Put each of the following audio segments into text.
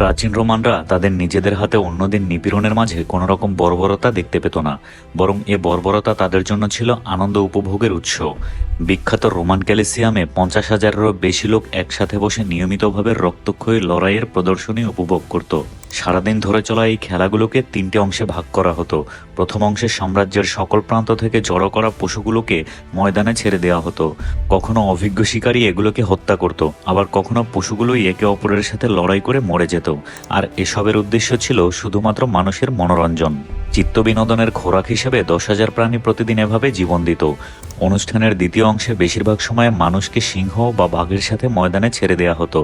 প্রাচীন রোমানরা তাদের নিজেদের হাতে অন্যদের নিপীড়নের মাঝে কোনো রকম বর্বরতা দেখতে পেত না, বরং এ বর্বরতা তাদের জন্য ছিল আনন্দ উপভোগের উৎস। বিখ্যাত রোমান ক্যালিসিয়ামে পঞ্চাশ হাজারেরও বেশি লোক একসাথে বসে নিয়মিতভাবে রক্তক্ষয়ী লড়াইয়ের প্রদর্শনী উপভোগ করত। সারাদিন ধরে চলা এই খেলাগুলোকে তিনটি অংশে ভাগ করা হতো। প্রথম অংশে সাম্রাজ্যের সকল প্রান্ত থেকে জড়ো করা পশুগুলোকে ময়দানে ছেড়ে দেওয়া হতো। কখনো অভিজ্ঞ শিকারী এগুলোকে হত্যা করত, আবার কখনো পশুগুলোই একে অপরের সাথে লড়াই করে মরে যেত। আর এসবের উদ্দেশ্য ছিল শুধুমাত্র মানুষের মনোরঞ্জন। চিত্ত বিনোদনের খোরাক হিসেবে দশ হাজার প্রাণী প্রতিদিন এভাবে জীবন দিত। অনুষ্ঠানের দ্বিতীয় অংশে বেশিরভাগ সময় মানুষকে সিংহ বা বাঘের সাথে ময়দানে ছেড়ে দেওয়া হতো।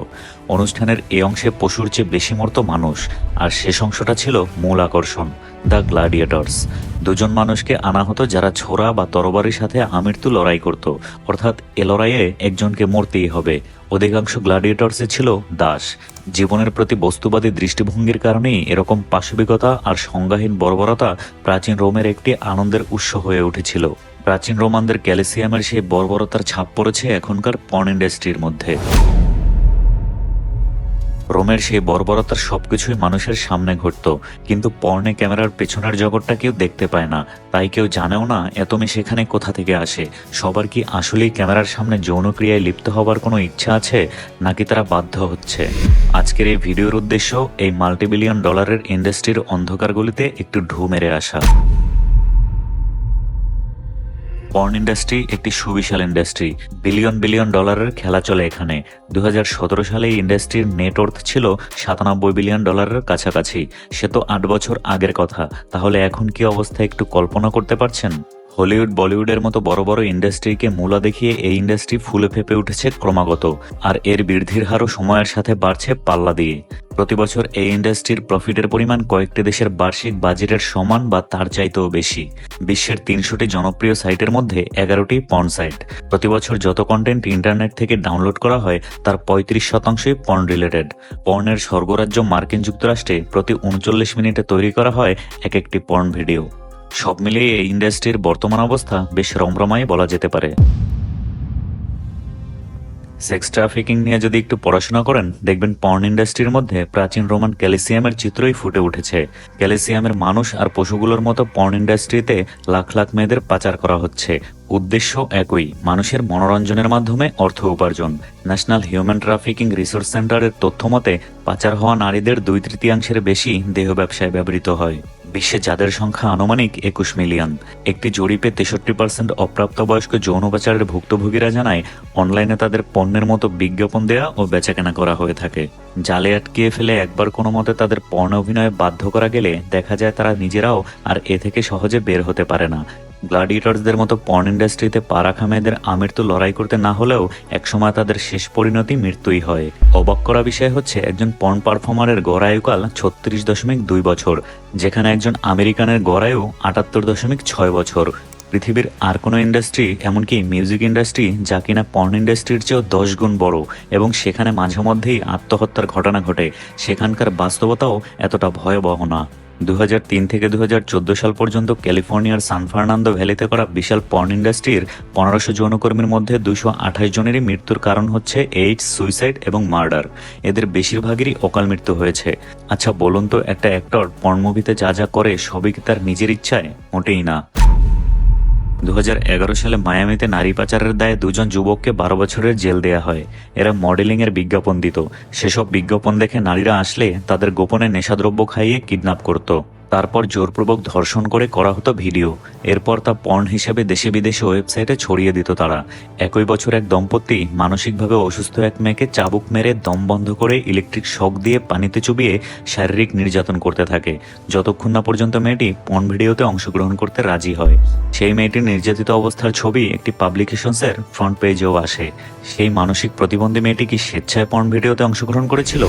অনুষ্ঠানের এ অংশে পশুর চেয়ে বেশি মরত মানুষ, আর শেষ অংশটা ছিল মূল আকর্ষণ। The gladiators. দুজন মানুষকে আনা হতো যারা ছোড়া বা তরবারির সাথে আমৃত্যু লড়াই করত। অর্থাৎ এ লড়াইয়ে একজনকে মরতেই হবে। অধিকাংশ গ্লাডিয়েটর্সে ছিল দাস। জীবনের প্রতি বস্তুবাদী দৃষ্টিভঙ্গির কারণেই এরকম পাশবিকতা আর সংজ্ঞাহীন বর্বরতা প্রাচীন রোমের একটি আনন্দের উৎস হয়ে উঠেছিল। প্রাচীন রোমানদের ক্যালিসিয়ামের সেই বর্বরতার ছাপ পড়েছে এখনকার পর্ন ইন্ডাস্ট্রির মধ্যে। রোমের সেই বর্বরতার সবকিছুই মানুষের সামনে ঘটত, কিন্তু পর্নে ক্যামেরার পেছনের জগৎটা কেউ দেখতে পায় না, তাই কেউ জানেও না এতমি সেখানে কোথা থেকে আসে। সবার কি আসলেই ক্যামেরার সামনে যৌনক্রিয়ায় লিপ্ত হবার কোনো ইচ্ছা আছে, নাকি তারা বাধ্য হচ্ছে? আজকের এই ভিডিওর উদ্দেশ্য এই মাল্টিবিলিয়ন ডলারের ইন্ডাস্ট্রির অন্ধকারগুলিতে একটু ঢু মেরে আসা। পর্ন ইন্ডাস্ট্রি একটি সুবিশাল ইন্ডাস্ট্রি। বিলিয়ন বিলিয়ন ডলারের খেলা চলে এখানে। দু হাজার সতেরো সালে এই ইন্ডাস্ট্রির নেটওয়ার্থ ছিল সাতানব্বই বিলিয়ন ডলারের কাছাকাছি। সে তো আট বছর আগের কথা। তাহলে এখন কি অবস্থা একটু কল্পনা করতে পারছেন? হলিউড, বলিউডের মতো বড় বড় ইন্ডাস্ট্রিকে মূলা দেখিয়ে এই ইন্ডাস্ট্রি ফুলে ফেপে উঠেছে ক্রমাগত, আর এর বৃদ্ধির হারও সময়ের সাথে বাড়ছে পাল্লা দিয়ে। প্রতি বছর এই ইন্ডাস্ট্রির প্রফিটের পরিমাণ কয়েকটি দেশের বার্ষিক বাজেটের সমান বা তার চাইতেও বেশি। বিশ্বের তিনশোটি জনপ্রিয় সাইটের মধ্যে এগারোটি পর্ন সাইট। প্রতি বছর যত কন্টেন্ট ইন্টারনেট থেকে ডাউনলোড করা হয়, তার পঁয়ত্রিশ শতাংশই পর্ন রিলেটেড। পর্নের স্বর্গরাজ্য মার্কিন যুক্তরাষ্ট্রে প্রতি উনচল্লিশ মিনিটে তৈরি করা হয় এক একটি পর্ন ভিডিও। সব মিলিয়ে এই ইন্ডাস্ট্রির বর্তমান অবস্থা বেশ রমরমাই বলা যেতে পারে। সেক্স ট্রাফিকিং নিয়ে যদি একটু পড়াশোনা করেন, দেখবেন পর্ন ইন্ডাস্ট্রির মধ্যে প্রাচীন রোমান ক্যালিসিয়ামের চিত্রই ফুটে উঠেছে। ক্যালিসিয়ামের মানুষ আর পশুগুলোর মতো পর্ন ইন্ডাস্ট্রিতে লাখ লাখ মেয়েদের পাচার করা হচ্ছে। উদ্দেশ্য একই, মানুষের মনোরঞ্জনের মাধ্যমে অর্থ উপার্জন। ন্যাশনাল হিউম্যান ট্রাফিকিং রিসোর্স সেন্টারের তথ্য মতে পাচার হওয়া নারীদের দুই তৃতীয়াংশের বেশি দেহ ব্যবসায় ব্যবহৃত হয়। বিশ্বে যাদের সংখ্যা আনুমানিক একুশ মিলিয়ন, একটি জরিপে তেষট্টি পার্সেন্ট অপ্রাপ্তবয়স্ক যৌন পাচারের ভুক্তভোগীরা জানায়, অনলাইনে তাদের পণ্যের মতো বিজ্ঞাপন দেয়া ও বেচাকেনা করা হয়ে থাকে। জালে আটকিয়ে ফেলে একবার কোনো মতে তাদের পর্ণ অভিনয়ে বাধ্য করা গেলে দেখা যায় তারা নিজেরাও আর এ থেকে সহজে বের হতে পারে না। গ্লাডিয়েটর্সদের মতো পর্ন ইন্ডাস্ট্রিতে পাড়া খামেদের আমৃত্যু লড়াই করতে না হলেও একসময় তাদের শেষ পরিণতি মৃত্যুই হয়। অবাক করা বিষয় হচ্ছে, একজন পর্ন পারফর্মারের গড়ায়ুকাল ছত্রিশ দশমিক দুই বছর, যেখানে একজন আমেরিকানের গড়ায়ু আটাত্তর দশমিক ছয় বছর। পৃথিবীর আর কোনো ইন্ডাস্ট্রি এমনকি মিউজিক ইন্ডাস্ট্রি যা কিনা পর্ন ইন্ডাস্ট্রির চেয়েও দশ গুণ বড়, এবং সেখানে মাঝে মধ্যেই আত্মহত্যার ঘটনা ঘটে, সেখানকার বাস্তবতাও এতটা ভয়াবহ না। দু হাজার তিন থেকে দু হাজার চোদ্দ সাল পর্যন্ত ক্যালিফোর্নিয়ার সান ফার্নান্দো ভ্যালিতে করা বিশাল পর্ন ইন্ডাস্ট্রির পনেরোশো যৌনকর্মীর মধ্যে দুশো আঠাশ জনেরই মৃত্যুর কারণ হচ্ছে এইডস সুইসাইড এবং মার্ডার এদের বেশিরভাগেরই অকাল মৃত্যু হয়েছে। আচ্ছা বলুন তো একটা অ্যাক্টর পর্ন মুভিতে যা যা করে, সবই কি তার নিজের ইচ্ছায়? মোটেই না। দু হাজার এগারো সালে মায়ামিতে নারী পাচারের দায়ে দুজন যুবককে বারো বছরের জেল দেয়া হয়। এরা মডেলিং এর বিজ্ঞাপন দিত। সেসব বিজ্ঞাপন দেখে নারীরা আসলে তাদের গোপনে নেশাদ্রব্য খাইয়ে কিডন্যাপ করত। তারপর জোরপূর্বক ধর্ষণ করে করা হতো ভিডিও। এরপর তা পর্ন হিসেবে দেশে বিদেশে ওয়েবসাইটে ছড়িয়ে দিত তারা। একই বছর এক দম্পতি মানসিকভাবে অসুস্থ এক মেয়েকে চাবুক মেরে দম বন্ধ করে ইলেকট্রিক শক দিয়ে পানিতে চুবিয়ে শারীরিক নির্যাতন করতে থাকে। যতক্ষণ না পর্যন্ত মেয়েটি পর্ন ভিডিওতে অংশগ্রহণ করতে রাজি হয়, সেই মেয়েটির নির্যাতিত অবস্থার ছবি একটি পাবলিকেশনসের ফ্রন্ট পেজেও আসে। সেই মানসিক প্রতিবন্ধী মেয়েটি কি স্বেচ্ছায় পর্ন ভিডিওতে অংশগ্রহণ করেছিল?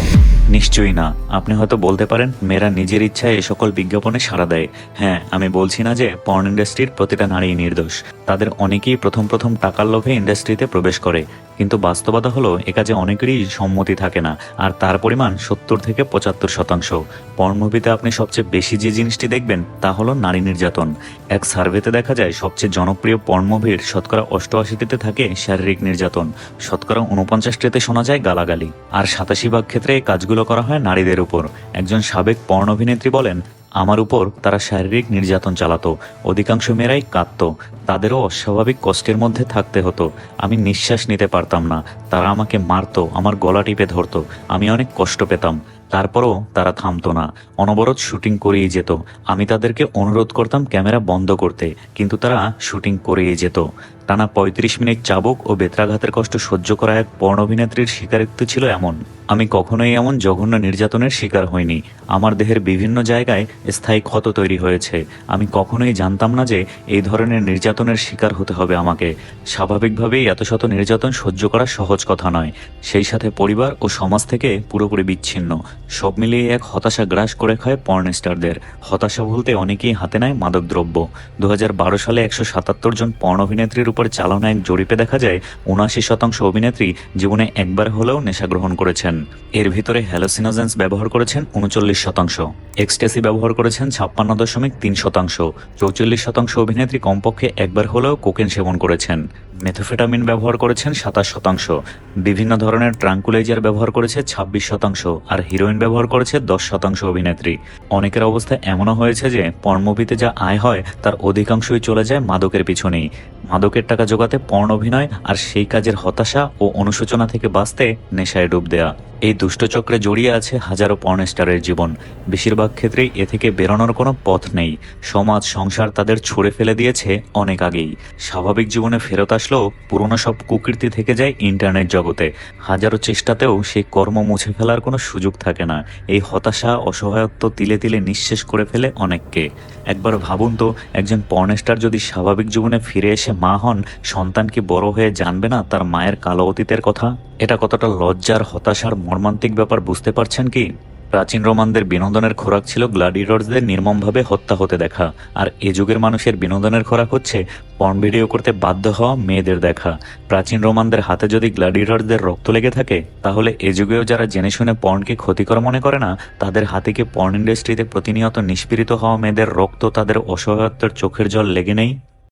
নিশ্চয়ই না। আপনি হয়তো বলতে পারেন, মেয়েরা নিজের ইচ্ছায় এ সকল বিজ্ঞাপন বিজ্ঞাপনে সাড়া দেয়। হ্যাঁ আমি বলছি না যে পর্ন ইন্ডাস্ট্রির প্রতিটা নারী নির্দোষ। তাদের অনেকেই প্রথম প্রথম টাকার লোভে ইন্ডাস্ট্রিতে প্রবেশ করে। কিন্তু বাস্তবতা হলো, এ কাজে অনেকেরই সম্মতি থাকে না। আর তার পরিমাণ সত্তর থেকে পঁচাত্তর শতাংশ। পর্ন মুভিতে আপনি সবচেয়ে বেশি যে জিনিসটি দেখবেন, তা হলো নারী নির্যাতন। এক সার্ভেতে দেখা যায়, সবচেয়ে জনপ্রিয় পর্ন মুভির শতকরা অষ্টআশিটিতে থাকে শারীরিক নির্যাতন। শতকরা উনপঞ্চাশটিতে শোনা যায় গালাগালি। আর সাতাশি ভাগ ক্ষেত্রে এই কাজগুলো করা হয় নারীদের উপর। একজন সাবেক পর্ন অভিনেত্রী বলেন আমার উপর তারা শারীরিক নির্যাতন চালাতো, অধিকাংশ মেয়েরাই কাঁদত, তাদেরও অস্বাভাবিক কষ্টের মধ্যে থাকতে হতো। আমি নিঃশ্বাস নিতে পারতাম না, তারা আমাকে মারতো, আমার গলা টিপে ধরতো, আমি অনেক কষ্ট পেতাম। তারপরও তারা থামতো না। অনবরত শুটিং করেই যেত। আমি তাদেরকে অনুরোধ করতাম ক্যামেরা বন্ধ করতে, কিন্তু তারা শুটিং করেই যেত। টানা পঁয়ত্রিশ মিনিট চাবুক ও বেত্রাঘাতের কষ্ট সহ্য করা এক পর্ণ অভিনেত্রীর শিকারিত্ব ছিল এমন। আমি কখনোই এমন জঘন্য নির্যাতনের শিকার হইনি। আমার দেহের বিভিন্ন জায়গায় স্থায়ী ক্ষত তৈরি হয়েছে। আমি কখনোই জানতাম না যে এই ধরনের নির্যাতনের শিকার হতে হবে আমাকে। স্বাভাবিকভাবেই এত শত নির্যাতন সহ্য করা সহজ কথা নয়। সেই সাথে পরিবার ও সমাজ থেকে পুরোপুরি বিচ্ছিন্ন। সব মিলিয়ে এক হতাশা গ্রাস করে খায় পর্ন স্টারদের হতাশা বলতে অনেকেই হাতে নেয় মাদকদ্রব্য। দু হাজার বারো সালে একশো সাতাত্তর জন পর্ন অভিনেত্রীর উপর চালানো এক জরিপে দেখা যায়, উনআশি শতাংশ অভিনেত্রী জীবনে একবার হলেও নেশা গ্রহণ করেছেন। এর ভিতরে হ্যালোসিনোজেন্স ব্যবহার করেছেন উনচল্লিশ শতাংশ। এক্সটেসি ব্যবহার করেছেন ছাপ্পান্ন দশমিক তিন শতাংশ। চৌচল্লিশ শতাংশ অভিনেত্রী কমপক্ষে একবার হলেও কোকেন সেবন করেছেন। মেথোফেটামিন ব্যবহার করেছেন সাতাশ শতাংশ। বিভিন্ন ধরনের ট্রাঙ্কুলাইজার ব্যবহার করেছে ছাব্বিশ শতাংশ আর হিরোইন ব্যবহার করেছে দশ শতাংশ অভিনেত্রী। অনেকের অবস্থা এমনও হয়েছে যে পর্মবিতে যা আয় হয় তার অধিকাংশই চলে যায় মাদকের পিছনেই। মাদকের টাকা জোগাতে পর্ণ অভিনয় আর সেই কাজের হতাশা ও অনুশোচনা থেকে বাঁচতে নেশায় ডুব দেয়া। এই দুষ্টচক্রে জড়িয়ে আছে হাজারো পর্নস্টারের জীবন। বেশিরভাগ ক্ষেত্রেই এ থেকে বেরোনোর কোনো পথ নেই। সমাজ, সংসার তাদের ছুঁড়ে ফেলে দিয়েছে অনেক আগেই। স্বাভাবিক জীবনে ফেরত আসলেও পুরনো সব কুকীর্তি থেকে যায় ইন্টারনেট জগতে। হাজারো চেষ্টাতেও সেই কর্ম মুছে ফেলার কোনো সুযোগ থাকে না। এই হতাশা, অসহায়ত্ব তিলে তিলে নিঃশেষ করে ফেলে অনেককে। একবার ভাবুন তো, একজন পর্নেস্টার যদি স্বাভাবিক জীবনে ফিরে এসে মা হন, সন্তান কি বড় হয়ে জানবে না তার মায়ের কালো অতীতের কথা? এটা কতটা লজ্জার, হতাশার, মর্মান্তিক ব্যাপার বুঝতে পারছেন কি? প্রাচীন রোমানদের বিনোদনের খোরাক ছিল গ্লাডিটরসদের নির্মমভাবে হত্যা হতে দেখা, আর এ যুগের মানুষের বিনোদনের খোরাক হচ্ছে পর্ন ভিডিও করতে বাধ্য হওয়া মেয়েদের দেখা। প্রাচীন রোমানদের হাতে যদি গ্লাডিটরসদের রক্ত লেগে থাকে, তাহলে এ যুগেও যারা জেনে শুনে পর্নকে ক্ষতিকর মনে করে না, তাদের হাতে কি পর্ন ইন্ডাস্ট্রিতে প্রতিনিয়ত নিষ্পীড়িত হওয়া মেয়েদের রক্ত তাদের অসহায়ত্বের চোখের জল লেগে নেই?